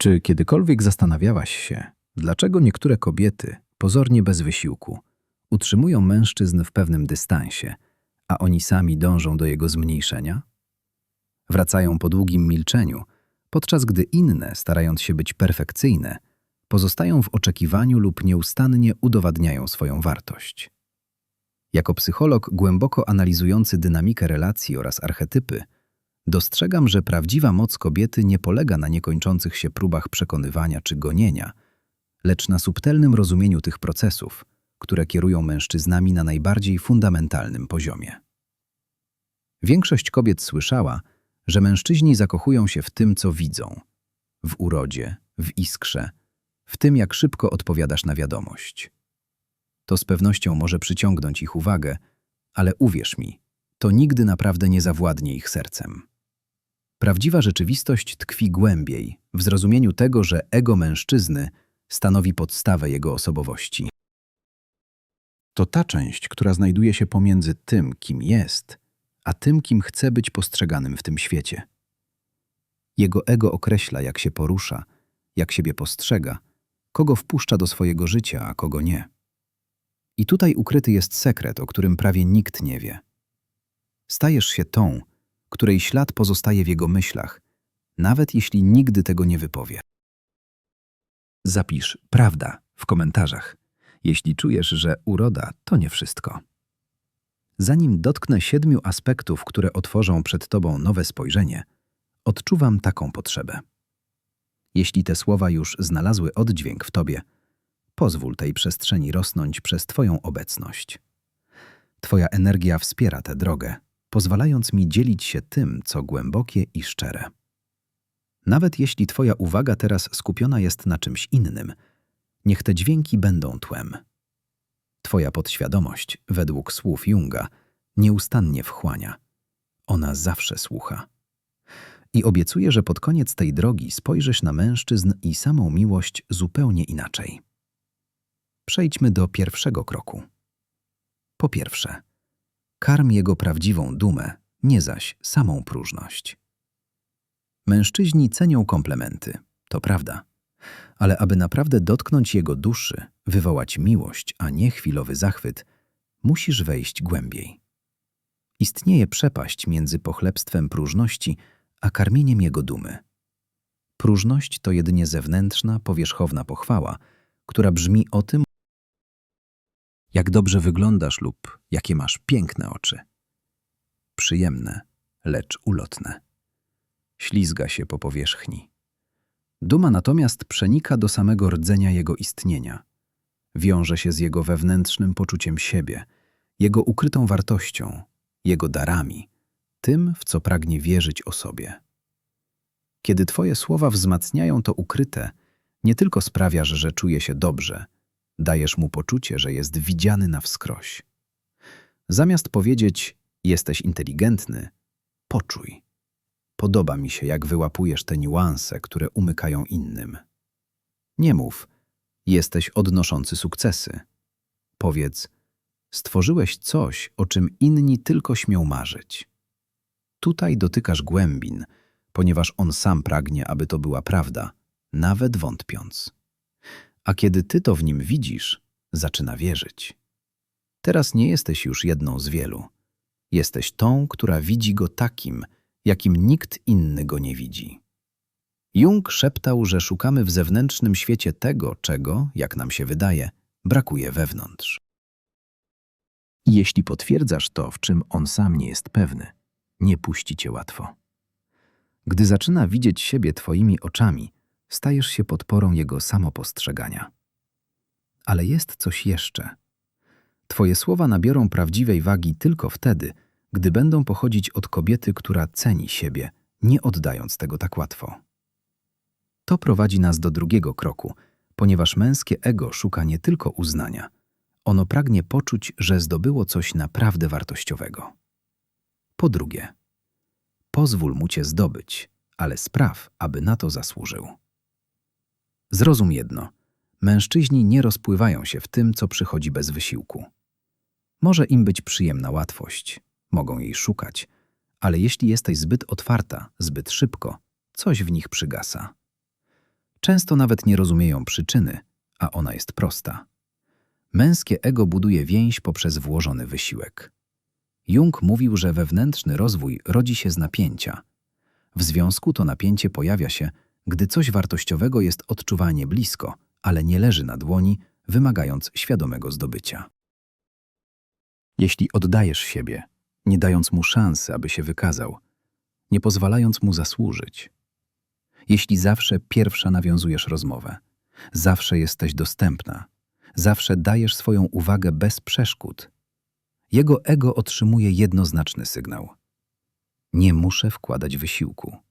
Czy kiedykolwiek zastanawiałaś się, dlaczego niektóre kobiety, pozornie bez wysiłku, utrzymują mężczyzn w pewnym dystansie, a oni sami dążą do jego zmniejszenia? Wracają po długim milczeniu, podczas gdy inne, starając się być perfekcyjne, pozostają w oczekiwaniu lub nieustannie udowadniają swoją wartość. Jako psycholog głęboko analizujący dynamikę relacji oraz archetypy, dostrzegam, że prawdziwa moc kobiety nie polega na niekończących się próbach przekonywania czy gonienia, lecz na subtelnym rozumieniu tych procesów, które kierują mężczyznami na najbardziej fundamentalnym poziomie. Większość kobiet słyszała, że mężczyźni zakochują się w tym, co widzą w urodzie, w iskrze, w tym, jak szybko odpowiadasz na wiadomość. To z pewnością może przyciągnąć ich uwagę, ale uwierz mi, to nigdy naprawdę nie zawładnie ich sercem. Prawdziwa rzeczywistość tkwi głębiej, w zrozumieniu tego, że ego mężczyzny stanowi podstawę jego osobowości. To ta część, która znajduje się pomiędzy tym, kim jest, a tym, kim chce być postrzeganym w tym świecie. Jego ego określa, jak się porusza, jak siebie postrzega, kogo wpuszcza do swojego życia, a kogo nie. I tutaj ukryty jest sekret, o którym prawie nikt nie wie. Stajesz się tą, której ślad pozostaje w jego myślach, nawet jeśli nigdy tego nie wypowie. Zapisz prawda w komentarzach, jeśli czujesz, że uroda to nie wszystko. Zanim dotknę siedmiu aspektów, które otworzą przed Tobą nowe spojrzenie, odczuwam taką potrzebę. Jeśli te słowa już znalazły oddźwięk w Tobie, pozwól tej przestrzeni rosnąć przez Twoją obecność. Twoja energia wspiera tę drogę, pozwalając mi dzielić się tym, co głębokie i szczere. Nawet jeśli Twoja uwaga teraz skupiona jest na czymś innym, niech te dźwięki będą tłem. Twoja podświadomość, według słów Junga, nieustannie wchłania. Ona zawsze słucha. I obiecuję, że pod koniec tej drogi spojrzysz na mężczyzn i samą miłość zupełnie inaczej. Przejdźmy do pierwszego kroku. Po pierwsze, karm jego prawdziwą dumę, nie zaś samą próżność. Mężczyźni cenią komplementy, to prawda, ale aby naprawdę dotknąć jego duszy, wywołać miłość, a nie chwilowy zachwyt, musisz wejść głębiej. Istnieje przepaść między pochlebstwem próżności a karmieniem jego dumy. Próżność to jedynie zewnętrzna, powierzchowna pochwała, która brzmi o tym, jak dobrze wyglądasz lub jakie masz piękne oczy. Przyjemne, lecz ulotne. Ślizga się po powierzchni. Duma natomiast przenika do samego rdzenia jego istnienia. Wiąże się z jego wewnętrznym poczuciem siebie, jego ukrytą wartością, jego darami, tym, w co pragnie wierzyć o sobie. Kiedy Twoje słowa wzmacniają to ukryte, nie tylko sprawiasz, że czuje się dobrze, dajesz mu poczucie, że jest widziany na wskroś. Zamiast powiedzieć, jesteś inteligentny, poczuj. Podoba mi się, jak wyłapujesz te niuanse, które umykają innym. Nie mów, jesteś odnoszący sukcesy. Powiedz, stworzyłeś coś, o czym inni tylko śmią marzyć. Tutaj dotykasz głębin, ponieważ on sam pragnie, aby to była prawda, nawet wątpiąc. A kiedy ty to w nim widzisz, zaczyna wierzyć. Teraz nie jesteś już jedną z wielu. Jesteś tą, która widzi go takim, jakim nikt inny go nie widzi. Jung szeptał, że szukamy w zewnętrznym świecie tego, czego, jak nam się wydaje, brakuje wewnątrz. Jeśli potwierdzasz to, w czym on sam nie jest pewny, nie puści cię łatwo. Gdy zaczyna widzieć siebie twoimi oczami, stajesz się podporą jego samopostrzegania. Ale jest coś jeszcze. Twoje słowa nabiorą prawdziwej wagi tylko wtedy, gdy będą pochodzić od kobiety, która ceni siebie, nie oddając tego tak łatwo. To prowadzi nas do drugiego kroku, ponieważ męskie ego szuka nie tylko uznania. Ono pragnie poczuć, że zdobyło coś naprawdę wartościowego. Po drugie, pozwól mu cię zdobyć, ale spraw, aby na to zasłużył. Zrozum jedno. Mężczyźni nie rozpływają się w tym, co przychodzi bez wysiłku. Może im być przyjemna łatwość, mogą jej szukać, ale jeśli jesteś zbyt otwarta, zbyt szybko, coś w nich przygasa. Często nawet nie rozumieją przyczyny, a ona jest prosta. Męskie ego buduje więź poprzez włożony wysiłek. Jung mówił, że wewnętrzny rozwój rodzi się z napięcia. W związku to napięcie pojawia się, gdy coś wartościowego jest odczuwanie blisko, ale nie leży na dłoni, wymagając świadomego zdobycia. Jeśli oddajesz siebie, nie dając mu szansy, aby się wykazał, nie pozwalając mu zasłużyć, jeśli zawsze pierwsza nawiązujesz rozmowę, zawsze jesteś dostępna, zawsze dajesz swoją uwagę bez przeszkód, jego ego otrzymuje jednoznaczny sygnał. Nie muszę wkładać wysiłku.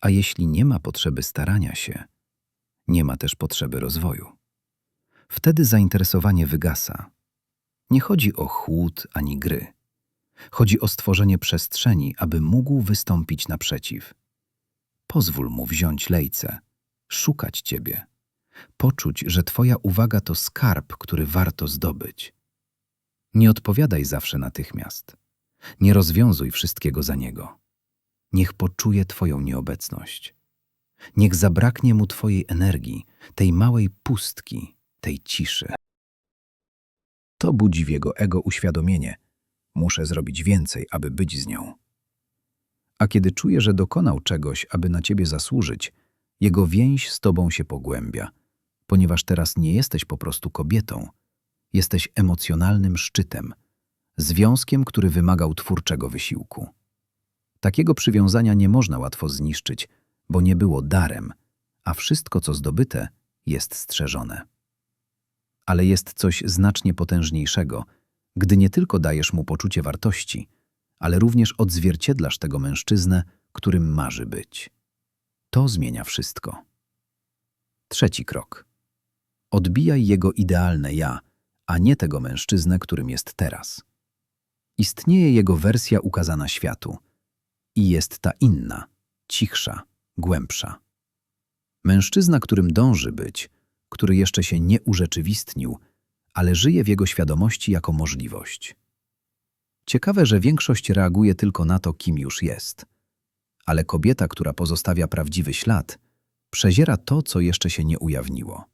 A jeśli nie ma potrzeby starania się, nie ma też potrzeby rozwoju. Wtedy zainteresowanie wygasa. Nie chodzi o chłód ani gry. Chodzi o stworzenie przestrzeni, aby mógł wystąpić naprzeciw. Pozwól mu wziąć lejce, szukać ciebie, poczuć, że twoja uwaga to skarb, który warto zdobyć. Nie odpowiadaj zawsze natychmiast. Nie rozwiązuj wszystkiego za niego. Niech poczuje twoją nieobecność. Niech zabraknie mu twojej energii, tej małej pustki, tej ciszy. To budzi w jego ego uświadomienie. Muszę zrobić więcej, aby być z nią. A kiedy czuje, że dokonał czegoś, aby na ciebie zasłużyć, jego więź z tobą się pogłębia, ponieważ teraz nie jesteś po prostu kobietą, jesteś emocjonalnym szczytem, związkiem, który wymagał twórczego wysiłku. Takiego przywiązania nie można łatwo zniszczyć, bo nie było darem, a wszystko, co zdobyte, jest strzeżone. Ale jest coś znacznie potężniejszego, gdy nie tylko dajesz mu poczucie wartości, ale również odzwierciedlasz tego mężczyznę, którym marzy być. To zmienia wszystko. Trzeci krok. Odbijaj jego idealne ja, a nie tego mężczyznę, którym jest teraz. Istnieje jego wersja ukazana światu i jest ta inna, cichsza, głębsza. Mężczyzna, którym dąży być, który jeszcze się nie urzeczywistnił, ale żyje w jego świadomości jako możliwość. Ciekawe, że większość reaguje tylko na to, kim już jest. Ale kobieta, która pozostawia prawdziwy ślad, przeziera to, co jeszcze się nie ujawniło.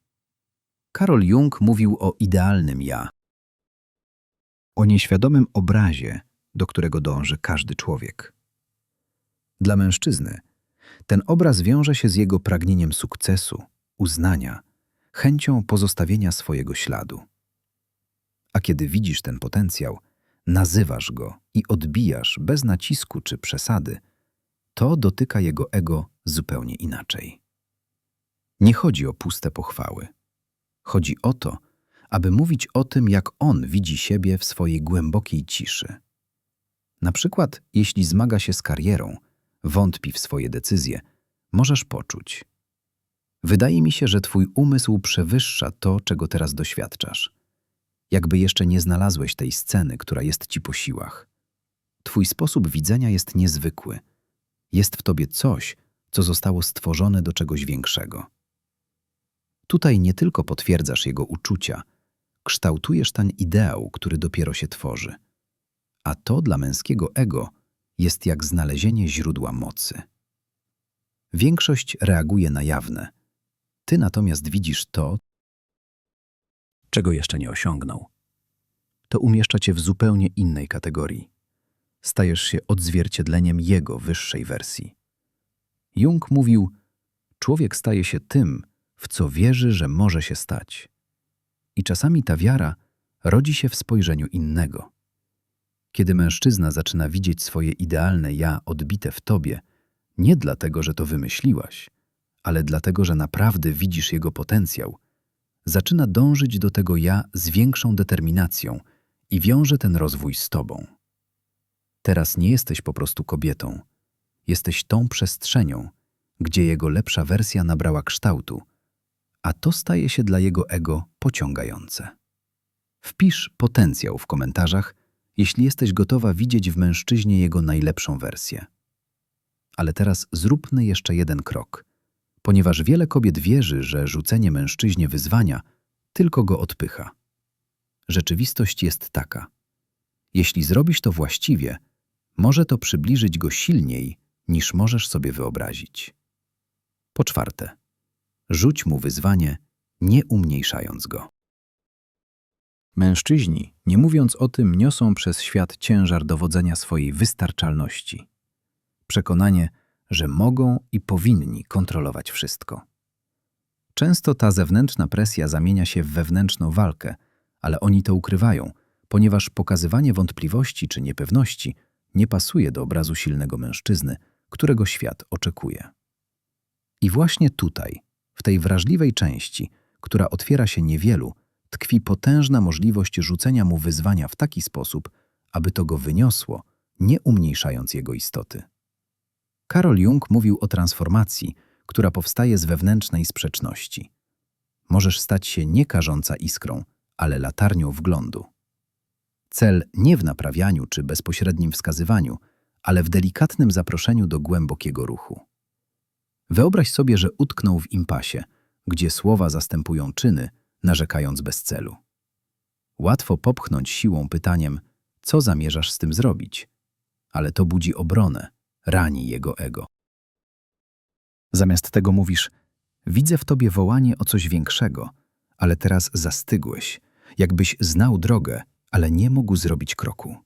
Karol Jung mówił o idealnym ja, o nieświadomym obrazie, do którego dąży każdy człowiek. Dla mężczyzny ten obraz wiąże się z jego pragnieniem sukcesu, uznania, chęcią pozostawienia swojego śladu. A kiedy widzisz ten potencjał, nazywasz go i odbijasz bez nacisku czy przesady, to dotyka jego ego zupełnie inaczej. Nie chodzi o puste pochwały. Chodzi o to, aby mówić o tym, jak on widzi siebie w swojej głębokiej ciszy. Na przykład, jeśli zmaga się z karierą, wątpi w swoje decyzje, możesz poczuć. Wydaje mi się, że twój umysł przewyższa to, czego teraz doświadczasz. Jakby jeszcze nie znalazłeś tej sceny, która jest ci po siłach. Twój sposób widzenia jest niezwykły. Jest w tobie coś, co zostało stworzone do czegoś większego. Tutaj nie tylko potwierdzasz jego uczucia, kształtujesz ten ideał, który dopiero się tworzy. A to dla męskiego ego jest jak znalezienie źródła mocy. Większość reaguje na jawne. Ty natomiast widzisz to, czego jeszcze nie osiągnął. To umieszcza cię w zupełnie innej kategorii. Stajesz się odzwierciedleniem jego wyższej wersji. Jung mówił: Człowiek staje się tym, w co wierzy, że może się stać. I czasami ta wiara rodzi się w spojrzeniu innego. Kiedy mężczyzna zaczyna widzieć swoje idealne ja odbite w tobie, nie dlatego, że to wymyśliłaś, ale dlatego, że naprawdę widzisz jego potencjał, zaczyna dążyć do tego ja z większą determinacją i wiąże ten rozwój z tobą. Teraz nie jesteś po prostu kobietą, jesteś tą przestrzenią, gdzie jego lepsza wersja nabrała kształtu, a to staje się dla jego ego pociągające. Wpisz potencjał w komentarzach, jeśli jesteś gotowa widzieć w mężczyźnie jego najlepszą wersję. Ale teraz zróbmy jeszcze jeden krok, ponieważ wiele kobiet wierzy, że rzucenie mężczyźnie wyzwania tylko go odpycha. Rzeczywistość jest taka. Jeśli zrobisz to właściwie, może to przybliżyć go silniej, niż możesz sobie wyobrazić. Po czwarte, Rzuć mu wyzwanie, nie umniejszając go. Mężczyźni, nie mówiąc o tym, niosą przez świat ciężar dowodzenia swojej wystarczalności. Przekonanie, że mogą i powinni kontrolować wszystko. Często ta zewnętrzna presja zamienia się w wewnętrzną walkę, ale oni to ukrywają, ponieważ pokazywanie wątpliwości czy niepewności nie pasuje do obrazu silnego mężczyzny, którego świat oczekuje. I właśnie tutaj, w tej wrażliwej części, która otwiera się niewielu, tkwi potężna możliwość rzucenia mu wyzwania w taki sposób, aby to go wyniosło, nie umniejszając jego istoty. Karol Jung mówił o transformacji, która powstaje z wewnętrznej sprzeczności. Możesz stać się nie karząca iskrą, ale latarnią wglądu. Cel nie w naprawianiu czy bezpośrednim wskazywaniu, ale w delikatnym zaproszeniu do głębokiego ruchu. Wyobraź sobie, że utknął w impasie, gdzie słowa zastępują czyny, narzekając bez celu. Łatwo popchnąć siłą pytaniem, co zamierzasz z tym zrobić, ale to budzi obronę, rani jego ego. Zamiast tego mówisz, widzę w tobie wołanie o coś większego, ale teraz zastygłeś, jakbyś znał drogę, ale nie mógł zrobić kroku.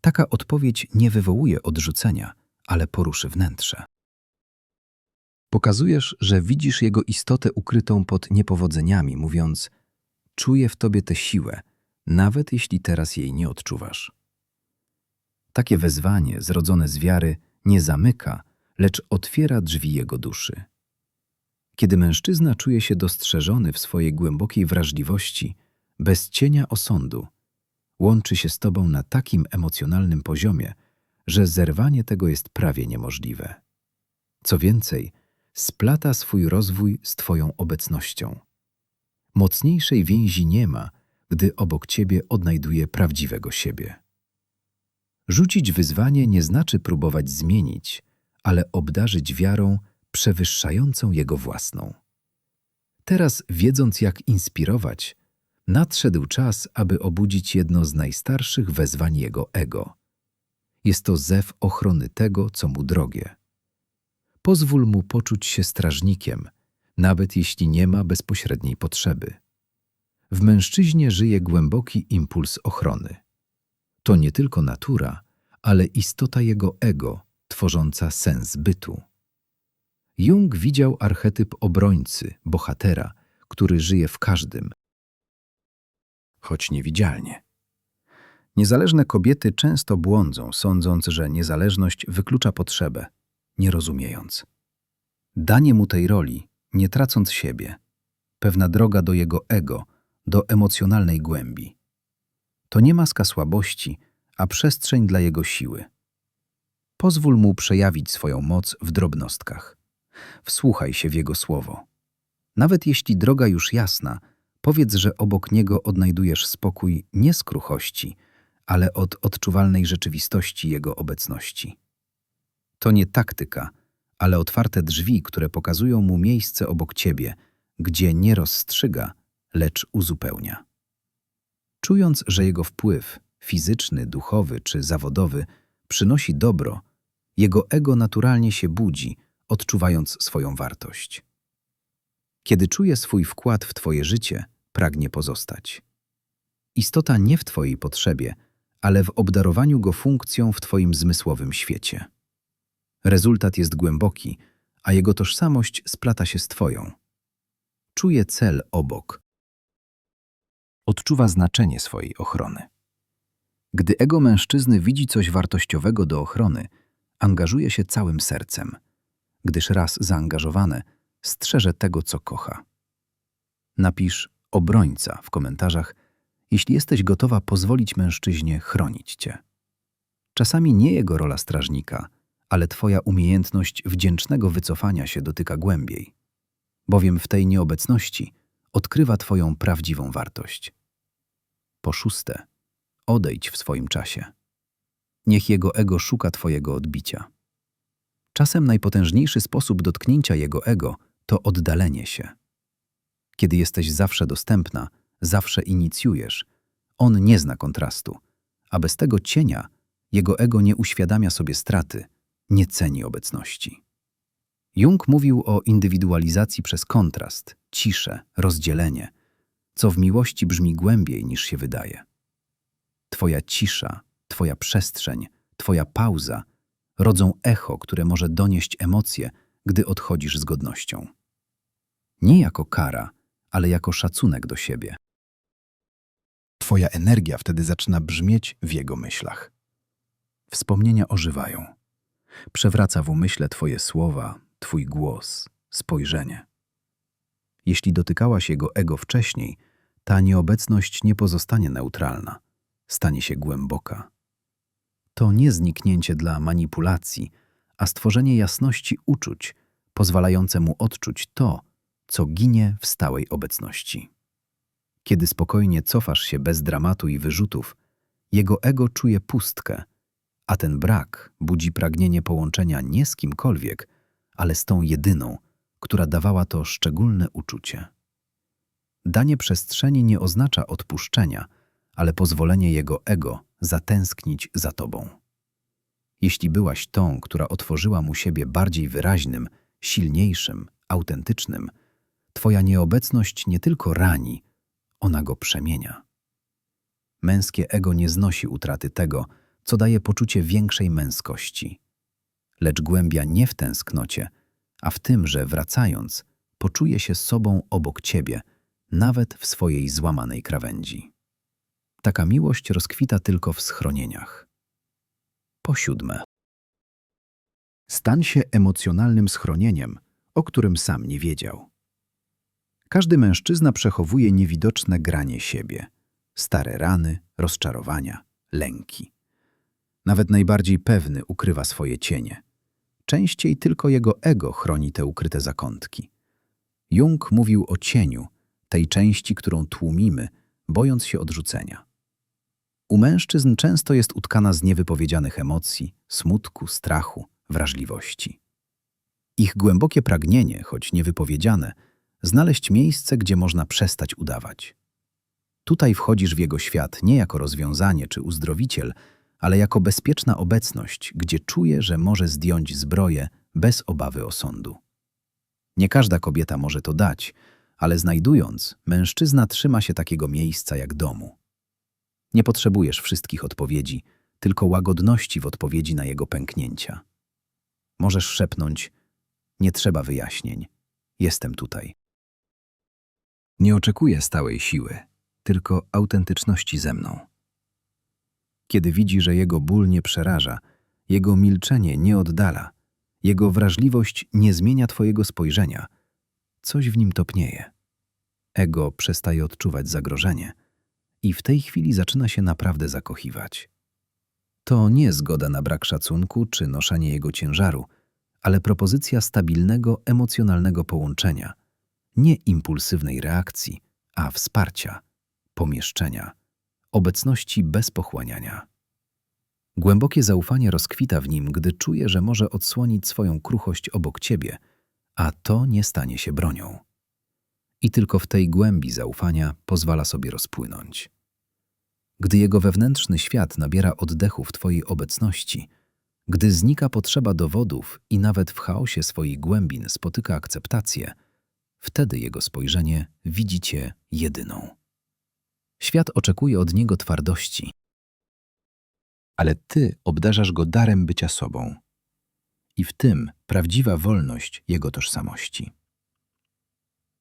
Taka odpowiedź nie wywołuje odrzucenia, ale poruszy wnętrze. Pokazujesz, że widzisz jego istotę ukrytą pod niepowodzeniami, mówiąc: Czuję w tobie tę siłę, nawet jeśli teraz jej nie odczuwasz. Takie wezwanie, zrodzone z wiary, nie zamyka, lecz otwiera drzwi jego duszy. Kiedy mężczyzna czuje się dostrzeżony w swojej głębokiej wrażliwości, bez cienia osądu, łączy się z tobą na takim emocjonalnym poziomie, że zerwanie tego jest prawie niemożliwe. Co więcej, splata swój rozwój z Twoją obecnością. Mocniejszej więzi nie ma, gdy obok Ciebie odnajduje prawdziwego siebie. Rzucić wyzwanie nie znaczy próbować zmienić, ale obdarzyć wiarą przewyższającą jego własną. Teraz, wiedząc jak inspirować, nadszedł czas, aby obudzić jedno z najstarszych wezwań jego ego. Jest to zew ochrony tego, co mu drogie. Pozwól mu poczuć się strażnikiem, nawet jeśli nie ma bezpośredniej potrzeby. W mężczyźnie żyje głęboki impuls ochrony. To nie tylko natura, ale istota jego ego, tworząca sens bytu. Jung widział archetyp obrońcy, bohatera, który żyje w każdym, choć niewidzialnie. Niezależne kobiety często błądzą, sądząc, że niezależność wyklucza potrzebę, nie rozumiejąc. Danie mu tej roli, nie tracąc siebie, pewna droga do jego ego, do emocjonalnej głębi. To nie maska słabości, a przestrzeń dla jego siły. Pozwól mu przejawić swoją moc w drobnostkach. Wsłuchaj się w jego słowo. Nawet jeśli droga już jasna, powiedz, że obok niego odnajdujesz spokój nie z kruchości, ale od odczuwalnej rzeczywistości jego obecności. To nie taktyka, ale otwarte drzwi, które pokazują mu miejsce obok ciebie, gdzie nie rozstrzyga, lecz uzupełnia. Czując, że jego wpływ, fizyczny, duchowy czy zawodowy, przynosi dobro, jego ego naturalnie się budzi, odczuwając swoją wartość. Kiedy czuje swój wkład w Twoje życie, pragnie pozostać. Istota nie w Twojej potrzebie, ale w obdarowaniu go funkcją w Twoim zmysłowym świecie. Rezultat jest głęboki, a jego tożsamość splata się z Twoją. Czuje cel obok. Odczuwa znaczenie swojej ochrony. Gdy ego mężczyzny widzi coś wartościowego do ochrony, angażuje się całym sercem, gdyż raz zaangażowane strzeże tego, co kocha. Napisz obrońca w komentarzach, jeśli jesteś gotowa pozwolić mężczyźnie chronić cię. Czasami nie jego rola strażnika, ale twoja umiejętność wdzięcznego wycofania się dotyka głębiej, bowiem w tej nieobecności odkrywa twoją prawdziwą wartość. Po szóste, odejdź w swoim czasie. Niech jego ego szuka twojego odbicia. Czasem najpotężniejszy sposób dotknięcia jego ego to oddalenie się. Kiedy jesteś zawsze dostępna, zawsze inicjujesz, on nie zna kontrastu, a bez tego cienia jego ego nie uświadamia sobie straty, nie ceni obecności. Jung mówił o indywidualizacji przez kontrast, ciszę, rozdzielenie, co w miłości brzmi głębiej niż się wydaje. Twoja cisza, Twoja przestrzeń, Twoja pauza rodzą echo, które może donieść emocje, gdy odchodzisz z godnością. Nie jako kara, ale jako szacunek do siebie. Twoja energia wtedy zaczyna brzmieć w jego myślach. Wspomnienia ożywają. Przewraca w umyśle Twoje słowa, Twój głos, spojrzenie. Jeśli dotykałaś jego ego wcześniej, ta nieobecność nie pozostanie neutralna, stanie się głęboka. To nie zniknięcie dla manipulacji, a stworzenie jasności uczuć, pozwalające mu odczuć to, co ginie w stałej obecności. Kiedy spokojnie cofasz się bez dramatu i wyrzutów, jego ego czuje pustkę, a ten brak budzi pragnienie połączenia nie z kimkolwiek, ale z tą jedyną, która dawała to szczególne uczucie. Danie przestrzeni nie oznacza odpuszczenia, ale pozwolenie jego ego zatęsknić za tobą. Jeśli byłaś tą, która otworzyła mu siebie bardziej wyraźnym, silniejszym, autentycznym, twoja nieobecność nie tylko rani, ona go przemienia. Męskie ego nie znosi utraty tego, co daje poczucie większej męskości. Lecz głębia nie w tęsknocie, a w tym, że wracając, poczuje się sobą obok ciebie, nawet w swojej złamanej krawędzi. Taka miłość rozkwita tylko w schronieniach. Po siódme. Stań się emocjonalnym schronieniem, o którym sam nie wiedział. Każdy mężczyzna przechowuje niewidoczne granie siebie, stare rany, rozczarowania, lęki. Nawet najbardziej pewny ukrywa swoje cienie. Częściej tylko jego ego chroni te ukryte zakątki. Jung mówił o cieniu, tej części, którą tłumimy, bojąc się odrzucenia. U mężczyzn często jest utkana z niewypowiedzianych emocji, smutku, strachu, wrażliwości. Ich głębokie pragnienie, choć niewypowiedziane, znaleźć miejsce, gdzie można przestać udawać. Tutaj wchodzisz w jego świat nie jako rozwiązanie czy uzdrowiciel, ale jako bezpieczna obecność, gdzie czuje, że może zdjąć zbroję bez obawy osądu. Nie każda kobieta może to dać, ale znajdując, mężczyzna trzyma się takiego miejsca jak domu. Nie potrzebujesz wszystkich odpowiedzi, tylko łagodności w odpowiedzi na jego pęknięcia. Możesz szepnąć: Nie trzeba wyjaśnień, jestem tutaj. Nie oczekuję stałej siły, tylko autentyczności ze mną. Kiedy widzi, że jego ból nie przeraża, jego milczenie nie oddala, jego wrażliwość nie zmienia twojego spojrzenia, coś w nim topnieje. Ego przestaje odczuwać zagrożenie i w tej chwili zaczyna się naprawdę zakochiwać. To nie zgoda na brak szacunku czy noszenie jego ciężaru, ale propozycja stabilnego, emocjonalnego połączenia, nie impulsywnej reakcji, a wsparcia, pomieszczenia, obecności bez pochłaniania. Głębokie zaufanie rozkwita w nim, gdy czuje, że może odsłonić swoją kruchość obok ciebie, a to nie stanie się bronią. I tylko w tej głębi zaufania pozwala sobie rozpłynąć. Gdy jego wewnętrzny świat nabiera oddechu w twojej obecności, gdy znika potrzeba dowodów i nawet w chaosie swoich głębin spotyka akceptację, wtedy jego spojrzenie widzicie jedyną. Świat oczekuje od niego twardości, ale ty obdarzasz go darem bycia sobą. I w tym prawdziwa wolność jego tożsamości.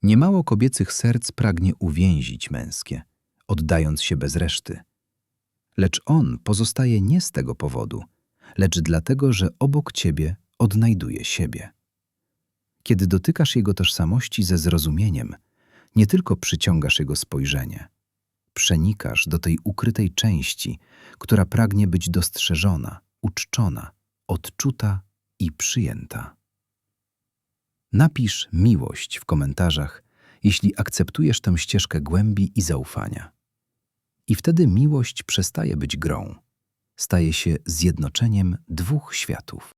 Niemało kobiecych serc pragnie uwięzić męskie, oddając się bez reszty. Lecz on pozostaje nie z tego powodu, lecz dlatego, że obok ciebie odnajduje siebie. Kiedy dotykasz jego tożsamości ze zrozumieniem, nie tylko przyciągasz jego spojrzenie, przenikasz do tej ukrytej części, która pragnie być dostrzeżona, uczczona, odczuta i przyjęta. Napisz miłość w komentarzach, jeśli akceptujesz tę ścieżkę głębi i zaufania. I wtedy miłość przestaje być grą, staje się zjednoczeniem dwóch światów.